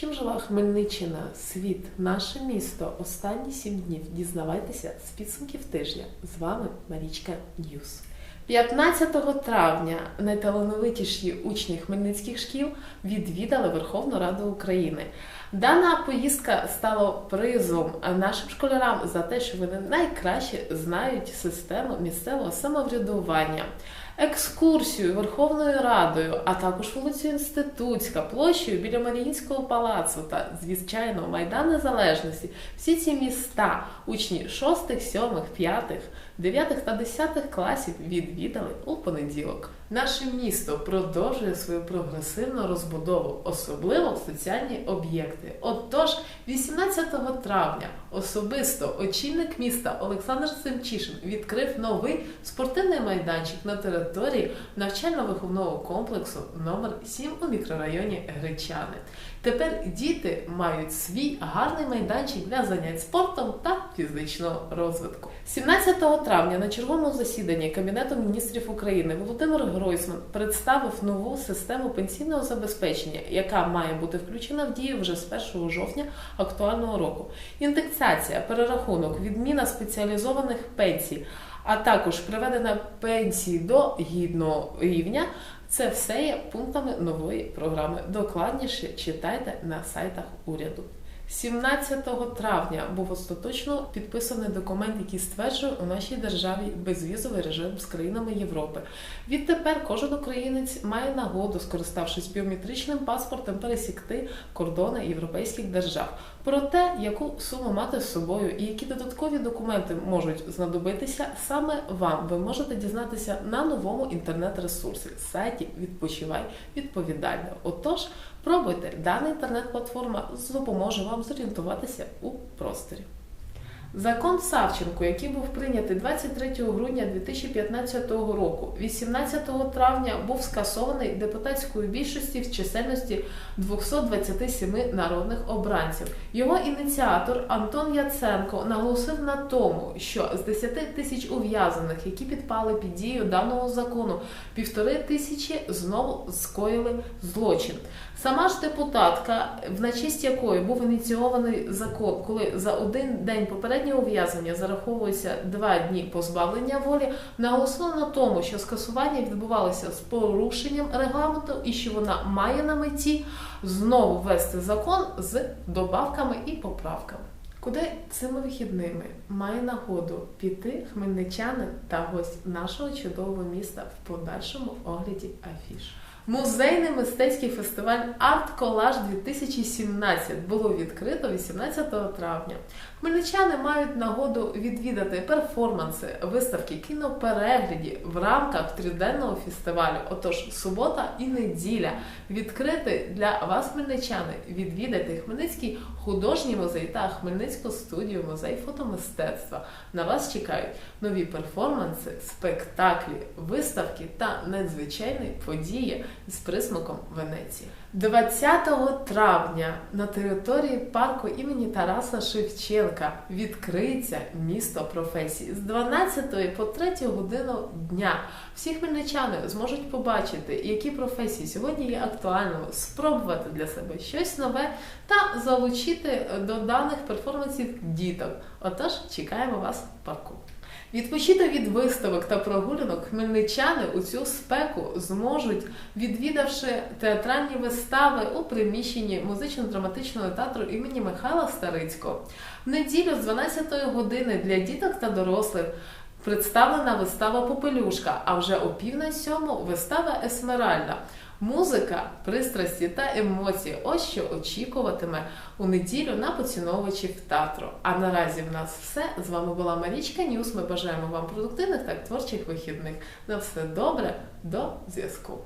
Чим жила Хмельниччина, світ, наше місто останні сім днів дізнавайтеся з підсумків тижня. З вами Марічка Ньюс. 15 травня найталановитіші учні хмельницьких шкіл відвідали Верховну Раду України. Дана поїздка стала призом нашим школярам за те, що вони найкраще знають систему місцевого самоврядування. Екскурсію Верховною Радою, а також вулицю Інститутська, площею біля Маріїнського палацу та, звичайно, Майдан Незалежності. Всі ці міста учні 6, 7, 5, 9 та 10 класів відвідали у понеділок. Наше місто продовжує свою прогресивну розбудову, особливо в соціальні об'єкти. Отож, 18 травня особисто очільник міста Олександр Семчишин відкрив новий спортивний майданчик на території навчально-виховного комплексу номер 7 у мікрорайоні Гречани. Тепер діти мають свій гарний майданчик для занять спортом та фізичного розвитку. 17 травня на черговому засіданні Кабінету міністрів України Володимир Гройсман представив нову систему пенсійного забезпечення, яка має бути включена в дію вже з 1 жовтня актуального року. Індексація, перерахунок, відміна спеціалізованих пенсій, а також приведення пенсії до гідного рівня. Це все є пунктами нової програми. Докладніше читайте на сайтах уряду. 17 травня був остаточно підписаний документ, який стверджує у нашій державі безвізовий режим з країнами Європи. Відтепер кожен українець має нагоду, скориставшись біометричним паспортом, пересікти кордони європейських держав. Про те, яку суму мати з собою і які додаткові документи можуть знадобитися саме вам, ви можете дізнатися на новому інтернет-ресурсі сайті Відпочивай відповідально. Отож, пробуйте, дана інтернет-платформа допоможе вам зорієнтуватися у просторі. Закон Савченко, який був прийнятий 23 грудня 2015 року, 18 травня був скасований депутатською більшості в чисельності 227 народних обранців. Його ініціатор Антон Яценко наголосив на тому, що з 10 тисяч ув'язаних, які підпали під дію даного закону, півтори тисячі знову скоїли злочин. Сама ж депутатка, в честь якої був ініційований закон, коли за один день попереднього ув'язнення зараховується два дні позбавлення волі, наголосила на тому, що скасування відбувалося з порушенням регламенту і що вона має на меті знову ввести закон з добавками і поправками. Куди цими вихідними має нагоду піти хмельничанин та гость нашого чудового міста в подальшому огляді афіш. Музейний мистецький фестиваль Арт Колаж 2017 було відкрито 18 травня. Хмельничани мають нагоду відвідати перформанси, виставки, кіноперегляді в рамках триденного фестивалю. Отож, субота і неділя відкрити для вас, хмельничани, відвідати Хмельницький художній музей та Хмельницьку студію музей фотомистецтва. На вас чекають нові перформанси, спектаклі, виставки та надзвичайні події з присмаком Венеції. 20 травня на території парку імені Тараса Шевченка відкриється місто професій з 12 по 3 годину дня. Всі хмельничани зможуть побачити, які професії сьогодні є актуальними, спробувати для себе щось нове та залучити до даних перформансів діток. Отож, чекаємо вас в парку. Відпочити від виставок та прогулянок хмельничани у цю спеку зможуть, відвідавши театральні вистави у приміщенні музично-драматичного театру імені Михайла Старицького. В неділю з 12 години для діток та дорослих. Представлена вистава Попелюшка, а вже о пів на сьому вистава Есмеральда. Музика, пристрасті та емоції ось що очікуватиме у неділю на поціновувачів театру. А наразі в нас все. З вами була Марічка Ньюс. Ми бажаємо вам продуктивних та творчих вихідних. На все добре, до зв'язку.